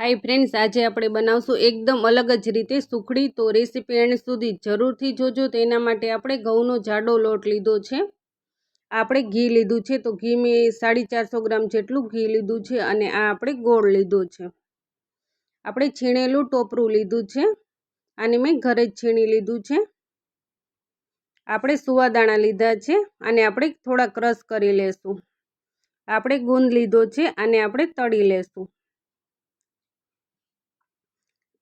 Hi friends આજે આપણે બનાવશું એકદમ અલગ જ રીતે સુખડી તો રેસીપી એન્ડ સુધી જરૂરથી જોજો તેના માટે આપણે ઘઉંનો જાડો લોટ લીધો છે. આપણે ઘી લીધું છે તો ઘી મેં સાડી ચારસો ગ્રામ જેટલું ઘી લીધું છે અને આ આપણે ગોળ લીધો છે. આપણે છીણેલું ટોપરું લીધું છે અને મેં ઘરે જ છીણી લીધું છે. આપણે સુવાદાણા લીધા છે અને આપણે થોડા ક્રશ કરી લેશું. આપણે ગુંદ લીધો છે અને આપણે તળી લેશું.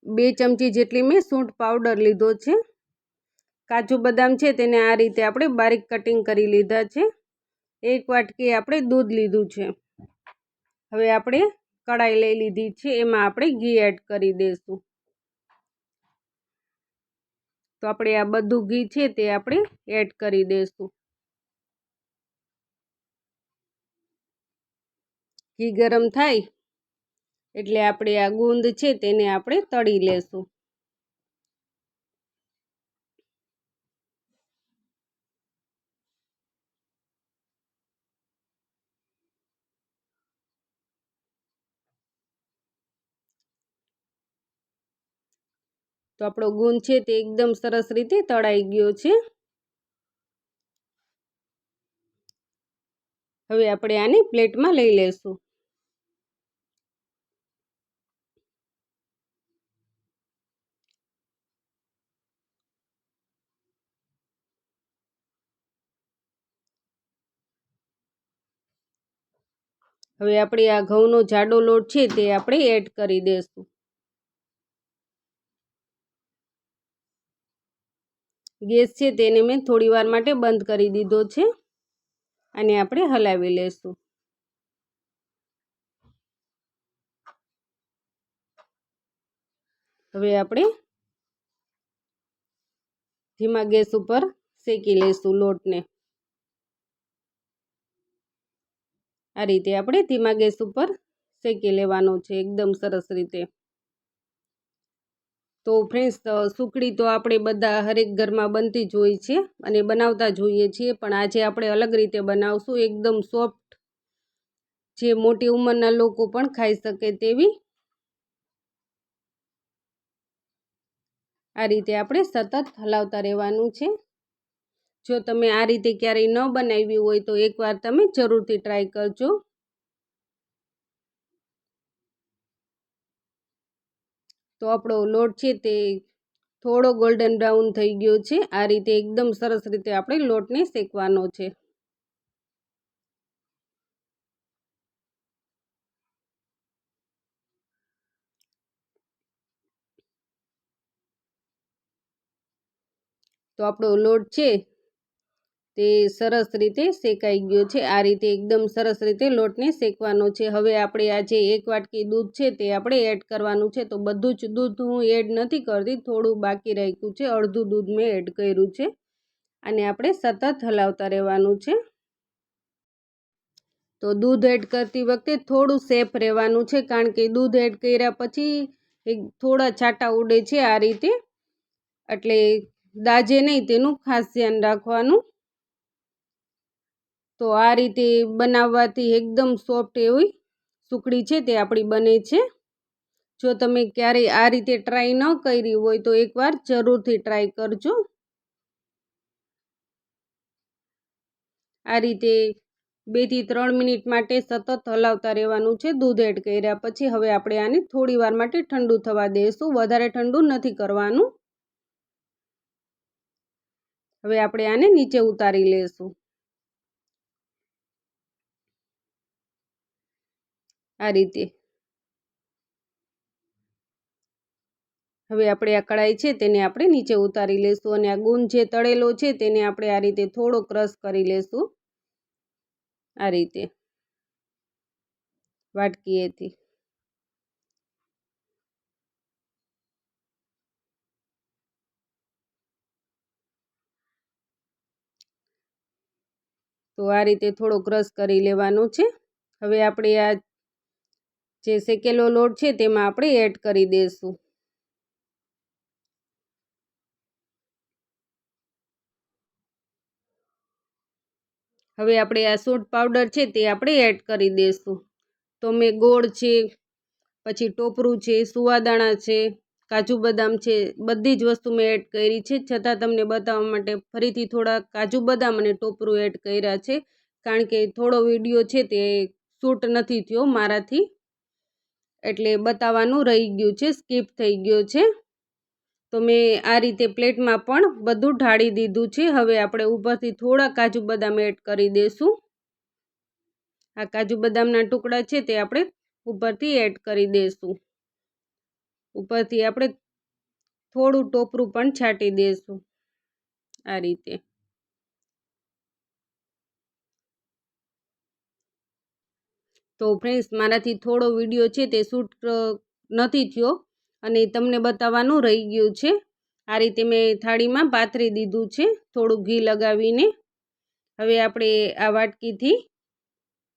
બે ચમચી જેટલી મેં સૂંઠ પાવડર લીધો છે. કાજુ બદામ છે તેને આ રીતે આપણે બારીક કટિંગ કરી લીધા છે. એક વાટકી આપણે દૂધ લીધું છે. હવે આપણે કડાઈ લઈ લીધી છે, એમાં આપણે ઘી એડ કરી દઈશું. તો આપણે આ બધું ઘી છે તે આપણે એડ કરી દઈશું. ઘી ગરમ થાય એટલે આપણે આ ગુંદ છે તેને આપણે તળી લેશું. તો આપણો ગુંદ છે તે એકદમ સરસ રીતે તળાઈ ગયો છે. હવે આપણે આને પ્લેટમાં લઈ લેશું. હવે આપણે આ ઘઉંનો જાડો લોટ છે તે આપણે એડ કરી દઈશું ગેસ છે તેને મેં થોડી વાર માટે બંધ કરી દીધો છે અને આપણે હલાવી લેશું. હવે આપણે ધીમા ગેસ ઉપર શેકી લઈશું લોટને. આ રીતે આપણે ધીમા ગેસ ઉપર શેકી લેવાનો છે એકદમ સરસ રીતે. તો ફ્રેન્ડ્સ સુખડી તો આપણે બધા હરેક ઘરમાં બનતી જ હોય છે અને બનાવતા જોઈએ છીએ, પણ આજે આપણે અલગ રીતે બનાવશું, એકદમ સોફ્ટ જે મોટી ઉંમરના લોકો પણ ખાઈ શકે તેવી આ રીતે આપણે સતત હલાવતા રહેવાનું છે. જો તમે આ રીતે ક્યારેય ન બનાવી હોય તો એકવાર તમે જરૂરથી ટ્રાય કરજો. તો આપણો લોટ છે તે થોડો ગોલ્ડન બ્રાઉન થઈ ગયો છે. આ રીતે એકદમ સરસ રીતે આપણે લોટને શેકવાનો છે. તો આપણો લોટ છે તે સરસ રીતે શેકાઈ ગયો છે. આ રીતે એકદમ સરસ રીતે લોટને શેકવાનો છે. હવે આપણે આ જે એક વાટકી દૂધ છે તે આપણે એડ કરવાનું છે. તો બધું જ દૂધ હું એડ નથી કરતી, થોડું બાકી રાખ્યું છે. અડધું દૂધ મેં એડ કર્યું છે. અને આપણે સતત હલાવતા રહેવાનું છે. તો દૂધ એડ કરતી વખતે થોડું સેફ રહેવાનું છે, કારણ કે દૂધ એડ કર્યા પછી એક થોડા છાંટા ઉડે છે આ રીતે. એટલે દાજે નહીં, તેનું ખાસ ધ્યાન રાખવાનું. તો આ રીતે બનાવવાથી એકદમ સોફ્ટ એવી સુકડી છે તે આપણી બને છે. જો તમે ક્યારેય આ રીતે ટ્રાય ન કરી હોય તો એકવાર જરૂરથી ટ્રાય કરજો. આ રીતે બેથી ત્રણ મિનિટ માટે સતત હલાવતા રહેવાનું છે દૂધ એડ કર્યા પછી. હવે આપણે આને થોડી વાર માટે ઠંડુ થવા દઈશું વધારે ઠંડુ નથી કરવાનું. હવે આપણે આને નીચે ઉતારી લઈશું આ રીતે. હવે આપણે આ કળાઈ છે તેને આપણે નીચે ઉતારી લઈશું અને આ ગુંદ જે તળેલો છે તેને આપણે આ રીતે થોડો ક્રશ કરી લઈશું આ રીતે. વાટકીએથી. તો આ રીતે થોડો ક્રશ કરી લેવાનો છે. હવે આપણે આ જે શેકેલો લોટ છે તેમાં આપણે એડ કરી દઈશું હવે આપણે આ સૂંઠ પાવડર છે તે આપણે એડ કરી દઈશું તો મેં ગોળ છે, પછી ટોપરું છે, સુવાદાણા છે, કાજુ બદામ છે, બધી જ વસ્તુ મેં એડ કરી છે. છતાં તમને બતાવવા માટે ફરીથી થોડા કાજુ બદામ અને ટોપરું એડ કર્યા છે. કારણ કે થોડો વીડિયો છે તે શૂટ નથી થયો મારાથી. એટલે બતાવવાનું રહી ગયું છે સ્કીપ થઈ ગયો છે. તો મેં આ રીતે પ્લેટમાં પણ બધું ઢાળી દીધું છે. હવે આપણે ઉપરથી થોડા કાજુ બદામ એડ કરી દઈશું આ કાજુ બદામના ટુકડા છે તે આપણે ઉપરથી એડ કરી દઈશું ઉપરથી આપણે થોડું ટોપરું પણ છાંટી દઈશું આ રીતે. તો ફ્રેન્ડ્સ મારાથી થોડો વીડિયો છે તે શૂટ નથી થયો અને તમને બતાવવાનું રહી ગયું છે. આ રીતે મેં થાળીમાં પાથરી દીધું છે, થોડું ઘી લગાવીને. હવે આપણે આ વાટકીથી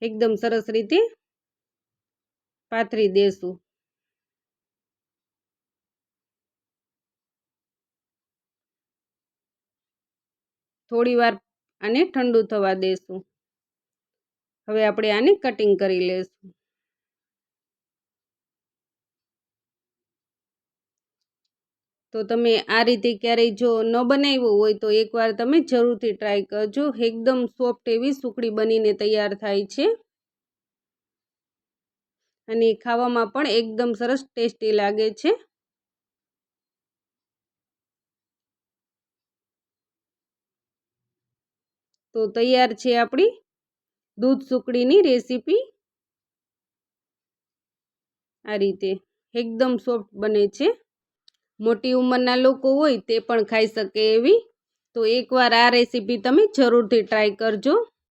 એકદમ સરસ રીતે પાથરી દેશું. થોડી વાર આને ઠંડુ થવા દેશું. હવે આપણે આને કટિંગ કરી લઈશું તો તમે આ રીતે ક્યારેય જો ન બનાવ્યું હોય તો એકવાર તમે જરૂરથી ટ્રાય કરજો. એકદમ સોફ્ટ એવી સુકડી બનીને તૈયાર થાય છે. અને ખાવામાં પણ એકદમ સરસ ટેસ્ટી લાગે છે. તો તૈયાર છે આપણી દૂધ સુકડીની રેસીપી આ રીતે એકદમ સોફ્ટ બને છે. મોટી ઉંમરના લોકો હોય તે પણ ખાઈ શકે એવી. તો એકવાર આ રેસીપી તમે જરૂરથી ટ્રાય કરજો.